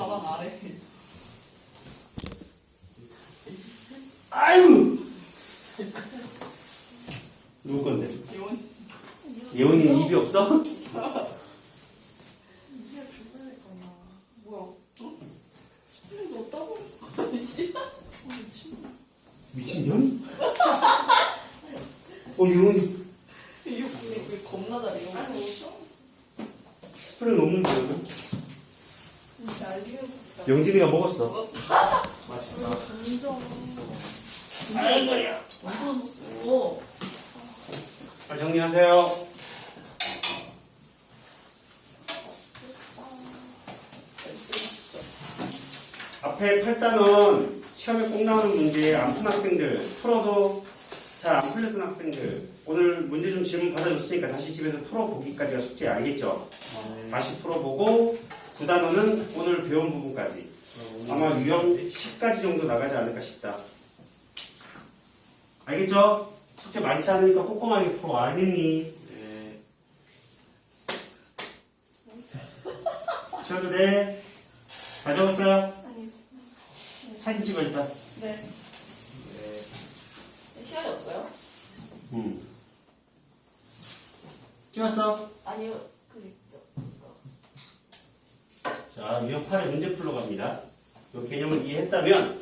가방 아래. 아유! 누구 건데? 예원. 예원이는 입이 없어? 이게 거야. 뭐야? 스프링도 없다고? 아니씨. 미친. 미친년? 어, 예원이 이거 왜 겁나 잘해요? 아니 뭐. 스프링 없는데, 여기? 날리는 거 영진이가 먹었어. 맛있다. 점점. 아이고야. 완전 오. 잘 정리하세요. 앞에 8단원 시험에 꼭 나오는 문제 안 푼 학생들 풀어도 잘 안 풀렸던 학생들 오늘 문제 좀 질문 받아줬으니까 다시 집에서 풀어보기까지가 숙제 알겠죠? 다시 풀어보고 9단원은 오늘 배운 부분까지 아마 유형 10가지 정도 나가지 않을까 싶다 알겠죠? 숙제 많지 않으니까 꼼꼼하게 풀어 알겠니? 네. 쉬어도 돼? 다 적었어요? 아니. 사진 찍어 일단 네. 네. 시간이 없어요? 음. 찍었어? 아니요. 그 있죠. 자, 8의 문제 풀러 갑니다. 이 개념을 이해했다면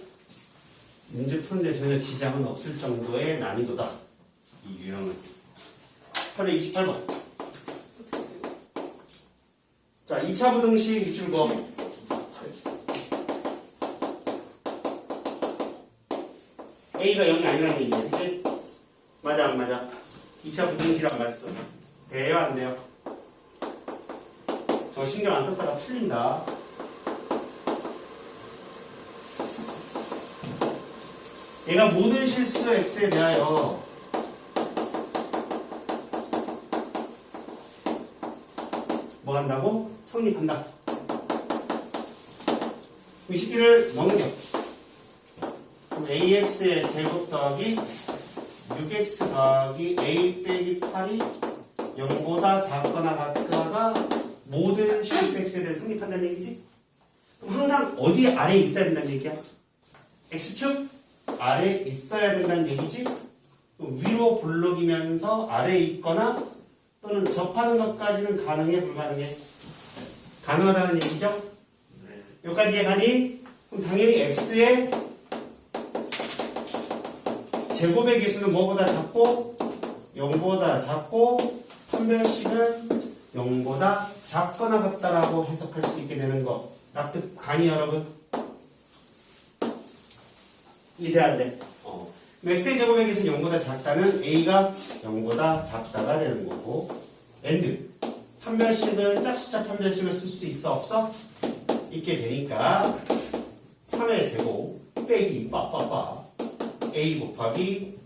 문제 푸는 데 전혀 지장은 없을 정도의 난이도다. 이 유형은. 8의 28번. 어떻게 쓰요? 자, 2차 부등식 밑줄거. A가 0이 아니라는 얘기야. 그치? 맞아, 안 맞아? 2차 부등식이란 말 써. 돼요, 안 돼요? 저 신경 안 썼다가 틀린다. 얘가 모든 실수 x에 대하여 뭐 한다고? 성립한다. 이 식기를 넘겨. 그럼 ax의 제곱 더하기 6x 더하기 a 빼기 8이 0보다 작거나 같다가 모든 실수 x에 대해 성립한다는 얘기지? 그럼 항상 어디 아래에 있어야 된다는 얘기야? x축 아래에 있어야 된다는 얘기지? 위로 볼록이면서 아래에 있거나 또는 접하는 것까지는 가능해 불가능해? 가능하다는 얘기죠? 네. 여기까지 이해가니? 그럼 당연히 x의 제곱의 개수는 뭐보다 작고 0보다 작고 판별식은 0보다 작거나 같다라고 해석할 수 있게 되는 거 납득 가니 여러분? 이해 안 돼? 어. 제곱의 개수는 0보다 작다는 a가 0보다 작다가 되는 거고 and 판별식을 짝수자 판별식을 쓸 수 있어 없어? 있게 되니까 3의 제곱 빼기 빠빠빠 a 곱하기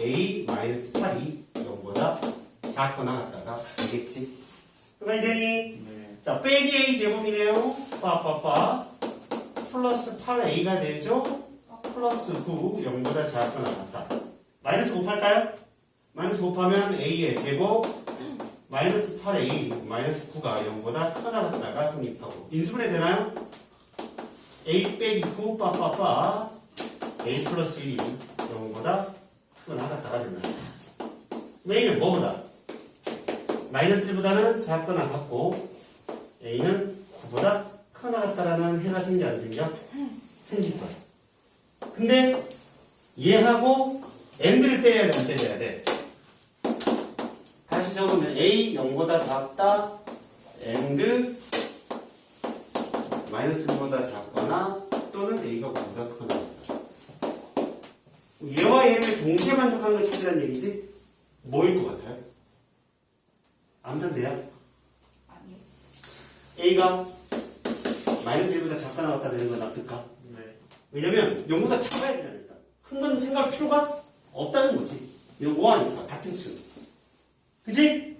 a 마이너스 8이 0보다 작거나 같다가 되겠지 그만 되니? 네. 자 빼기 a 제곱이네요 빠빠빠 플러스 8a가 되죠 플러스 9 0보다 작거나 같다 마이너스 곱할까요? 마이너스 곱하면 a의 제곱 마이너스 8a 마이너스 9가 0보다 크거나 같다가 성립하고 인수분해 되나요? a 빼기 9 빠빠빠 a 플러스 1이 0보다 크거나 같다가 된다 a는 뭐보다? 마이너스 1보다는 작거나 같고 a는 9보다 크거나 같다라는 해가 생기 안 생겨? 생길 거야 근데 얘하고 and를 때려야 돼, 안 때려야 돼? 다시 적으면 a 0보다 작다 and 마이너스 1보다 작거나 또는 a가 9보다 크거나. 얘와 얘를 동시에 만족하는 걸 찾으라는 얘기지? 뭐일 것 같아요? 암산돼요? 아니요. a가 마이너스 1보다 작거나 같다 되는 건 납득가? 네. 왜냐면 0보다 작아야 되잖아 일단 큰 건 생각할 필요가 없다는 거지 이거 뭐하니까 같은 층 그치?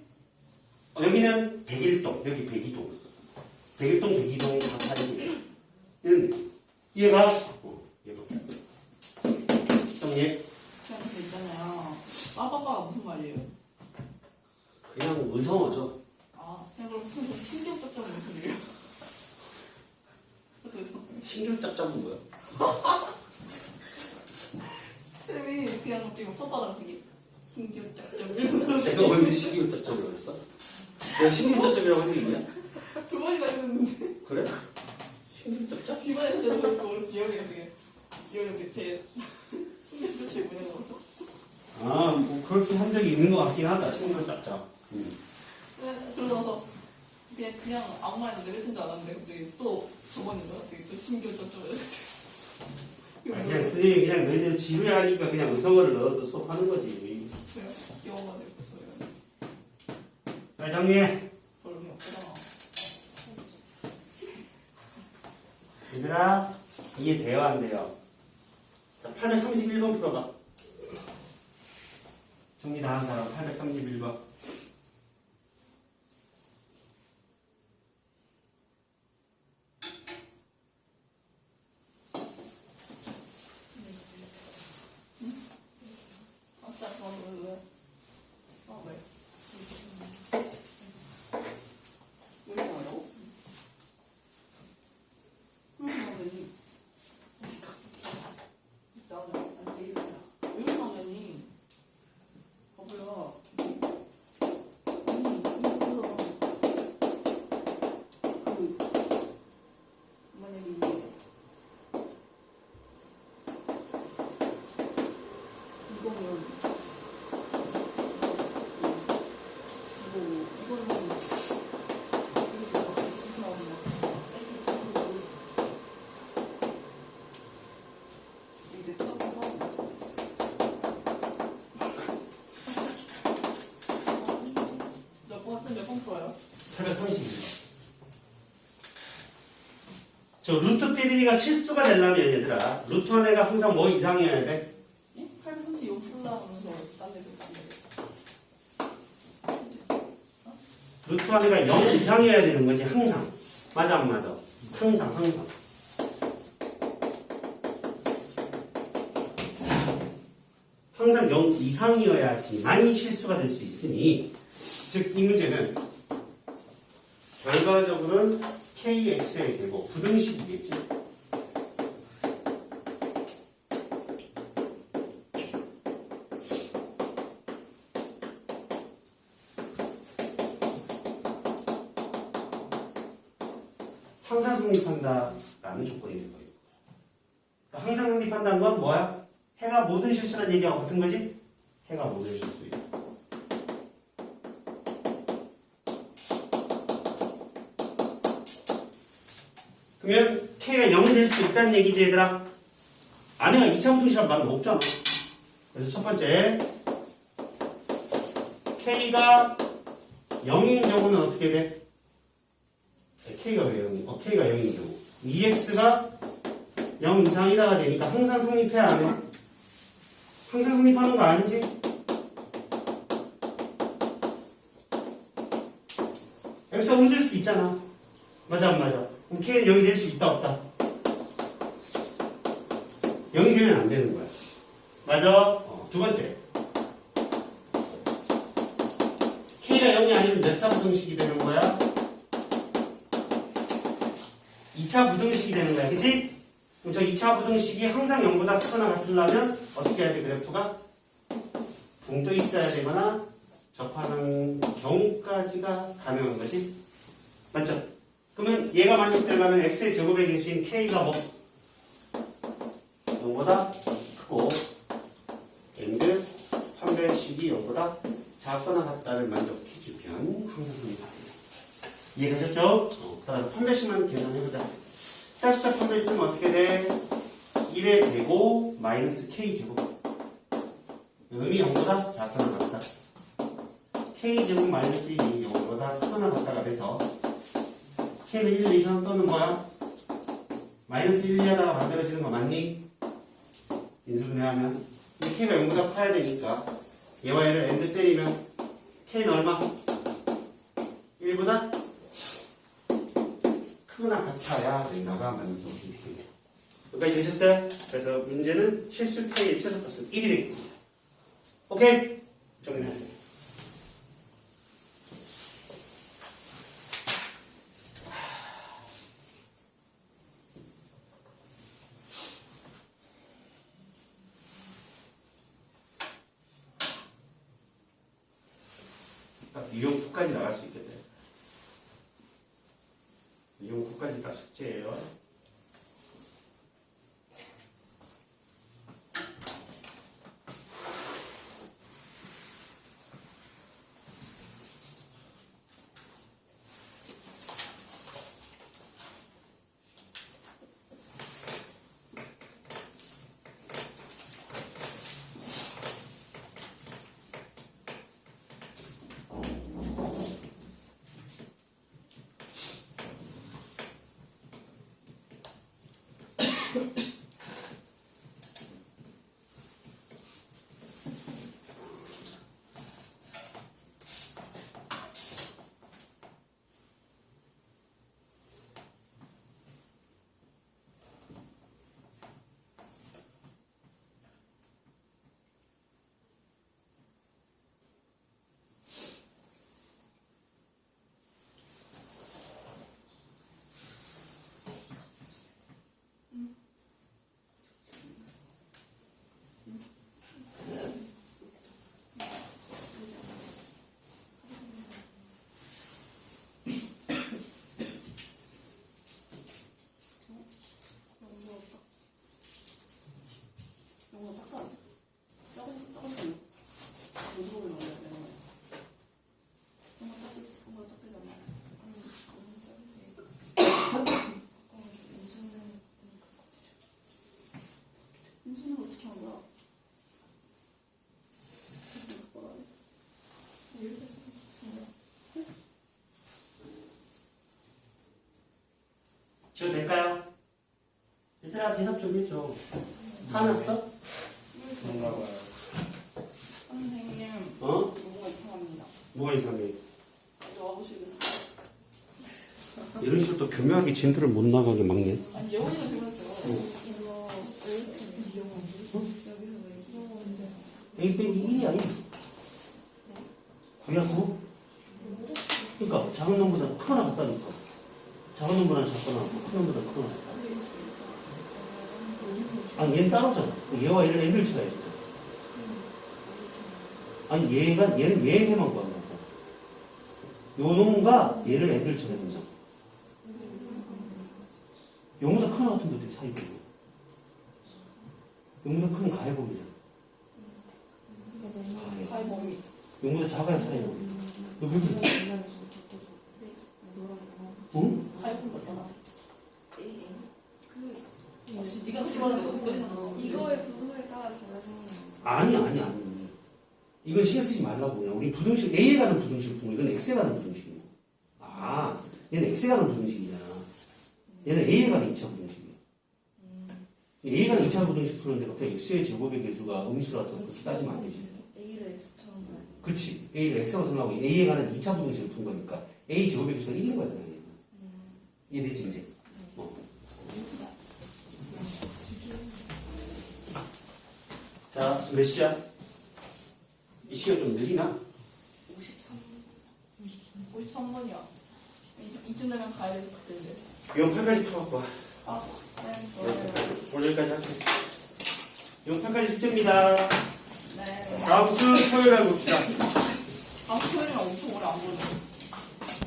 어, 여기는 101동 여기 102동 101동 102동 각하는 이런 느낌 얘가 어, 얘도 정리해 그냥 그 있잖아요. 빠빠빠가 무슨 말이에요? 그냥 의성어죠 아, 그럼 무슨 신경적인 소리예요? 어떻게 신경짭짭은 뭐야? 쌤이 그냥 지금 손바닥 되게 짝짝 이러면서 내가 언제 신경짭짭이라고 했어? 내가 신경짭짭이라고 한 게 있냐? 두 번이나 했는데 그래? 신경짭짭? 내가 그거 그래서 이형이가 되게 이형이 제 신경 쫓이 보내는 거 아, 뭐 그렇게 한 적이 있는 것 같긴 하다. 신경짭짭. 음. 그러고 나서 그냥 아무 말도 내뱉은 줄 알았는데 갑자기 또 저번인 거야 되게 또 신경 쫓쫓 아, 그냥 선생님이 그냥 너희들 지루해하니까 그냥 의성어를 넣어서 수업하는 거지. 그냥 귀여워가지고 소리가 잘 정리해. 의미 없구나 얘들아, 이해 돼요, 안 돼요? 자, 831번 풀어봐. 정리 다한 사람, 831번. 풀어요? 831번. 저 루트 빼리가 실수가 되려면 얘들아, 루트 한 애가 항상 뭐 이상이어야 돼? 예? 835 풀라면서 딴 데도 딴 데도 루트 한 애가 0 이상이어야 되는 거지, 항상. 맞아, 안 맞아? 항상, 항상. 항상 0 이상이어야지만 실수가 될 수 있으니, 즉, 이 문제는 결과적으로는 kx의 제곱, 부등식이겠지. 항상 성립한다 라는 조건이 될 거예요. 그러니까 항상 성립한다는 건 뭐야? 해가 모든 실수란 얘기하고 같은 거지? 해가 모든 실수야. 그러면 K가 0이 될 수 있다는 얘기지 얘들아? 아내가 2차 부등식이란 말은 없잖아. 그래서 첫 번째 K가 0인 경우는 어떻게 돼? K가 왜 0이? 어, K가 0인 경우. EX가 0 이상이다가 되니까 항상 성립해야 안 해? 항상 성립하는 거 아니지? X가 움직일 수도 있잖아. 맞아, 안 맞아? 그럼 K는 0이 될 수 있다, 없다? 0이 되면 안 되는 거야. 맞아? 어, 두 번째. K가 0이 아니면 몇 차 부등식이 되는 거야? 2차 부등식이 되는 거야. 그치? 그럼 저 2차 부등식이 항상 0보다 크거나 같으려면 어떻게 해야 돼, 그래프가? 붕떠 있어야 되거나 접하는 경우까지가 가능한 거지? 맞죠? 그러면 얘가 만족되려면 x의 제곱의 개수인 k가 뭐? 0보다 크고 엔드 판별식이 0보다 작거나 같다를 만족해주면 항상 성립합니다. 이해가셨죠? 어, 따라서 판별식만 계산해보자. 짝수짝 판별 쓰면 어떻게 돼? 1의 제곱 마이너스 k 제곱 의미 0보다 작거나 같다. k 제곱 마이너스 2이 0보다 크거나 같다가 돼서 k는 1 이상 또는 뭐야? 마이너스 1, 2 하다가 만들어지는 거 맞니? 인수분해하면 근데 k가 0보다 커야 되니까 얘와 얘를 엔드 때리면 k는 얼마? 1보다 크거나 같아야 된다가 만족이 됩니다. 여기까지 되셨어요? 그래서 문제는 실수 K의 최소값은 1이 되겠습니다. 오케이? 정리하세요. 딱 2형 9까지 나갈 수 있게 지금 될까요? 얘들아 대답 좀 해줘. 화났어? 그런가 봐요. 선생님 어? 뭔가 이상합니다. 뭐가 이상해? 이제 와보시겠어요? 이런 식으로 또 교묘하게 진도를 못 나가게 막네. 아니 예원이가 재밌었어요. 이거 왜 이렇게 위험하지? 여기서 왜 위험한데? A 빼기 1이야 1. 9야 9? 그러니까 작은 놈보다 큰 하나 같다니까. 작은 놈보다 작거나 큰 놈보다 크거나. 아니 얘는 따로잖아. 얘와 얘를 애들 쳐야지. 아니 얘가 얘는 얘 해만 구하는 거고. 요 놈과 얘를 애들 쳐야 된다. 요보다 큰거 같은데 어떻게 사이보기? 요보다 크면 가해보기잖아. 가위 범위. 요보다 작아야 사이보기. 너왜 그래? 응? 가위 범위 맞잖아. 그 역시 네가 너무. 이거의 부분에 따라 달라지는 아니 아니 아니. 이건 신경 쓰지 말라고 그냥 우리 부등식 A에 가는 부등식 품 이건 X에 가는 부등식이야. 아 얘는 X에 가는 부등식이잖아. 얘는 A에 가는 2차 부등식이야. A에 가는 2차 부등식 푸는데 갑자기 X의 제곱의 개수가 음수라서 그렇게 따지면 안 되지. A를 X처럼 돼. 그치. A를 X라고 생각하고 A에 가는 2차 부등식을 푼 거니까 A 제곱의 개수가 1인 거야. 얘는. 이해됐지 이제? 어. 자, 지금 몇 시야? 이 시간 좀 느리나? 53. 53번이야. 이쯤 되면 가야 될 텐데. 용 8까지 풀어갖고 와. 아, 네. 오늘 여기까지 할게. 용 8까지 숙제입니다. 네. 다음 주 토요일에 봅시다.